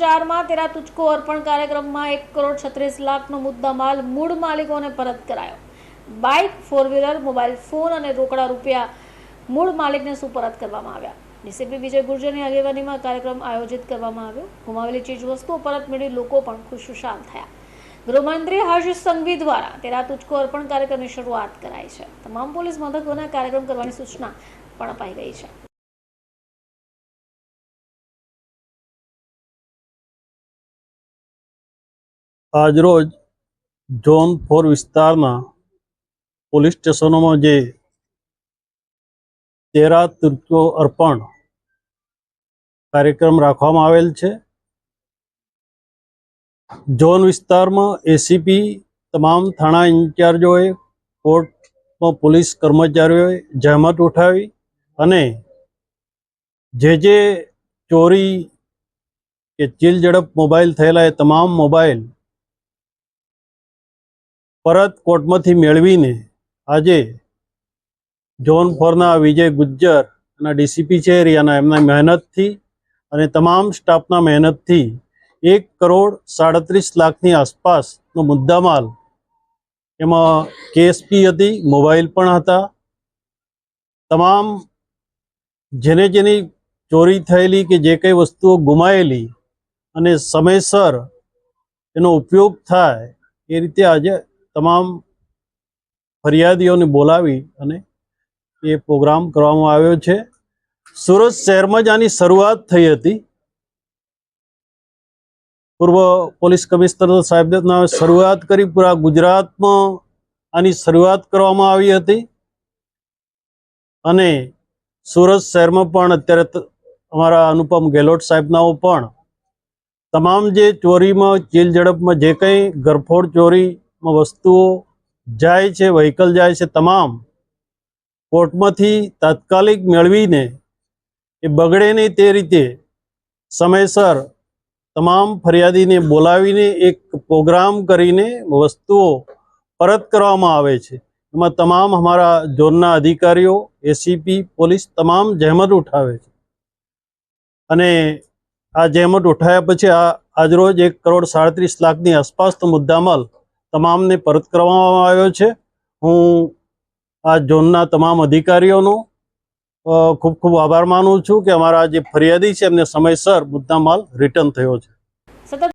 ચારમાં તેરા તુચકો અર્પણ કાર્યક્રમમાં એક કરોડ છત્રીસ લાખનો મુદ્દા માલ મૂળ માલિકોને પરત કરાયો. Bike four wheeler mobile phone અને રોકડા રૂપિયા મૂળ માલિકને સુપરત કરવામાં આવ્યા. ડીસીપી વિજય ગુર્જરની આગેવાનીમાં કાર્યક્રમ આયોજિત કરવામાં આવ્યો. ગુમાવેલી ચીજ વસ્તુઓ પરત મેળવી લોકો પણ ખુશખુશાલ થયા. ગૃહમંત્રી હર્ષ સંઘવી દ્વારા તેરા તુચકો અર્પણ કાર્યક્રમની શરૂઆત કરાઈ છે. તમામ પોલીસ મથકોના કાર્યક્રમ કરવાની સૂચના પણ અપાઈ ગઈ છે. આજરોજ ઝોન ફોર વિસ્તારના પોલીસ સ્ટેશનોમાં જે તેરા તુર્કો અર્પણ કાર્યક્રમ રાખવામાં આવેલ છે. ઝોન વિસ્તારમાં એસીપી તમામ થાણા ઇન્ચાર્જોએ કોર્ટમાં પોલીસ કર્મચારીઓએ જહેમત ઉઠાવી અને જે જે ચોરી કે ચીલ ઝડપ મોબાઈલ થયેલા એ તમામ મોબાઈલ પરત કોર્ટમાંથી મેળવીને આજે ઝોન ફોરના વિજય ગુજ્જર અને ડીસીપી છે એરિયાના એમના મહેનતથી અને તમામ સ્ટાફના મહેનતથી એક કરોડ સાડત્રીસ લાખની આસપાસનો મુદ્દામાલ એમાં કેએસપી હતી, મોબાઈલ પણ હતા. તમામ જેને જેની ચોરી થયેલી કે જે કંઈ વસ્તુઓ ગુમાયેલી અને સમયસર એનો ઉપયોગ થાય એ રીતે આજે તમામ ફરિયાદીઓને બોલાવી અને એ પ્રોગ્રામ કરવામાં આવ્યો છે. સુરત શહેરમાં જ આની શરૂઆત થઈ હતી. પૂર્વ પોલીસ કમિશનર સાહેબના શરૂઆત કરી. પૂરા ગુજરાતમાં આની શરૂઆત કરવામાં આવી હતી. અને સુરત શહેરમાં પણ અત્યારે અમારા અનુપમ ગેહલોત સાહેબનાઓ પણ તમામ જે ચોરીમાં ચીલ ઝડપમાં જે કંઈ ગરફોડ ચોરીમાં વસ્તુઓ જાય છે, વ્હીકલ જાય છે, તમામ કોર્ટમાંથી તાત્કાલિક મેળવીને એ બગડે નહીં તે રીતે સમયસર તમામ ફરિયાદીને બોલાવીને એક પ્રોગ્રામ કરીને વસ્તુઓ પરત કરવામાં આવે છે. એમાં તમામ અમારા ઝોનના અધિકારીઓ એસીપી પોલીસ તમામ જહેમત ઉઠાવે છે. અને આ જહેમત ઉઠાવ્યા પછી આ આજરોજ એક કરોડ સાડત્રીસ લાખની આસપાસનો મુદ્દામાલ તમામને પરત કરવામાં આવ્યો છે. હું આ ઝોનના તમામ અધિકારીઓનો ખૂબ ખૂબ આભાર માનું છું કે અમારા જે ફરિયાદી છે એમને સમયસર મુદ્દામાલ રિટર્ન થયો છે.